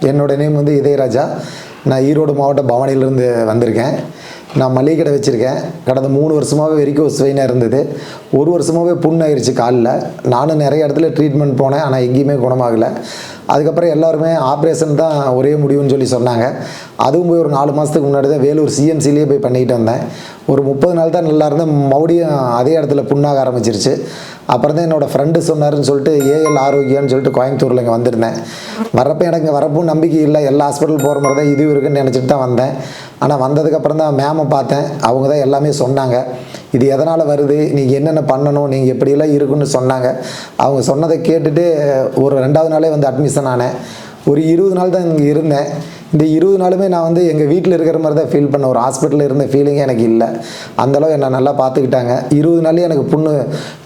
என்னோட நேம் வந்து இதயராஜா. நான் ஈரோடு மாவட்டம் பவானியிலேருந்து வந்திருக்கேன். நான் மளிகை கடை வச்சுருக்கேன். கடந்த மூணு வருஷமாகவே வரைக்கும் வெயினாக இருந்தது. ஒரு வருஷமாகவே புண்ணாயிருச்சு காலில். நானும் நிறைய இடத்துல ட்ரீட்மெண்ட் போனேன். ஆனால் எங்கேயுமே குணமாகலை. அதுக்கப்புறம் எல்லாருமே ஆப்ரேஷன் தான் ஒரே முடிவுன்னு சொல்லி சொன்னாங்க. அதுவும் போய் ஒரு நாலு மாதத்துக்கு முன்னாடி தான் வேலூர் சிஎம்சிலேயே போய் பண்ணிக்கிட்டு வந்தேன். ஒரு முப்பது நாள் தான் நல்லா இருந்தேன். மறுபடியும் அதே இடத்துல புண்ணாக ஆரம்பிச்சிருச்சு. அப்புறம் தான் என்னோடய ஃப்ரெண்டு சொன்னாருன்னு சொல்லிட்டு ஏஎல் ஆரோக்கியம்னு சொல்லிட்டு கோயம்புத்தூரில் இங்கே வந்திருந்தேன். வரப்போ எனக்கு வரப்பும் நம்பிக்கை இல்லை. எல்லா ஹாஸ்பிட்டல் போகிற மாதிரி தான் இது இருக்குன்னு நினச்சிட்டு தான் வந்தேன். ஆனால் வந்ததுக்கப்புறம் தான் மேமை பார்த்தேன். அவங்க தான் எல்லாமே சொன்னாங்க. இது எதனால் வருது? நீங்கள் என்னென்ன பண்ணணும்? நீங்கள் எப்படியெல்லாம் இருக்குன்னு சொன்னாங்க. அவங்க சொன்னதை கேட்டுட்டு ஒரு ரெண்டாவது நாளே வந்து அட்மிஷன் ஆனேன். ஒரு இருபது நாள் தான் இங்கே இருந்தேன். இந்த இருபது நாளுமே நான் வந்து எங்கள் வீட்டில் இருக்கிற மாதிரி தான் ஃபீல் பண்ணேன் ஒரு ஹாஸ்பிட்டலில் இருந்த ஃபீலிங்கே எனக்கு இல்லை. அந்தளவு என்னை நல்லா பார்த்துக்கிட்டாங்க. இருபது நாள்லேயே எனக்கு புண்ணு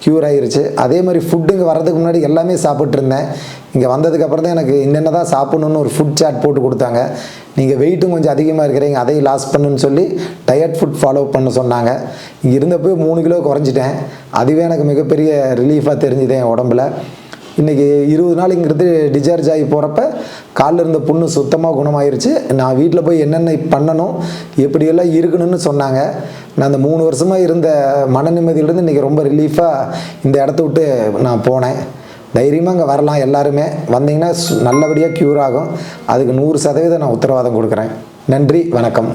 க்யூர் ஆகிருச்சு அதே மாதிரி ஃபுட்டு இங்கே வர்றதுக்கு முன்னாடி எல்லாமே சாப்பிட்ருந்தேன் இங்கே வந்ததுக்கப்புறம் தான் எனக்கு என்னென்ன தான் சாப்பிட்ணுன்னு ஒரு ஃபுட் சாட் போட்டு கொடுத்தாங்க. நீங்கள் வெயிட்டும் கொஞ்சம் அதிகமாக இருக்கிறீங்க அதையும் லாஸ் பண்ணுன்னு சொல்லி டயட் ஃபுட் ஃபாலோ பண்ண சொன்னாங்க. இங்கே இருந்தப்போ மூணு கிலோ குறைஞ்சிட்டேன். அதுவே எனக்கு மிகப்பெரிய ரிலீஃபாக தெரிஞ்சுது என் உடம்புல. இன்றைக்கி இருபது நாளுங்கிறது டிஸ்சார்ஜ் ஆகி போகிறப்ப காலில் இருந்த புண்ணு சுத்தமாக குணமாயிருச்சு. நான் வீட்டில் போய் என்னென்ன பண்ணணும் எப்படியெல்லாம் இருக்கணும்னு சொன்னாங்க. நான் அந்த மூணு வருஷமாக இருந்த மன நிம்மதியிலேருந்து இன்றைக்கி ரொம்ப ரிலீஃபாக இந்த இடத்த விட்டு நான் போனேன். தைரியமாக அங்கே வரலாம் எல்லாருமே. வந்தீங்கன்னா நல்லபடியாக க்யூர் ஆகும். அதுக்கு நூறு சதவீதம் நான் உத்தரவாதம் கொடுக்குறேன். நன்றி வணக்கம்.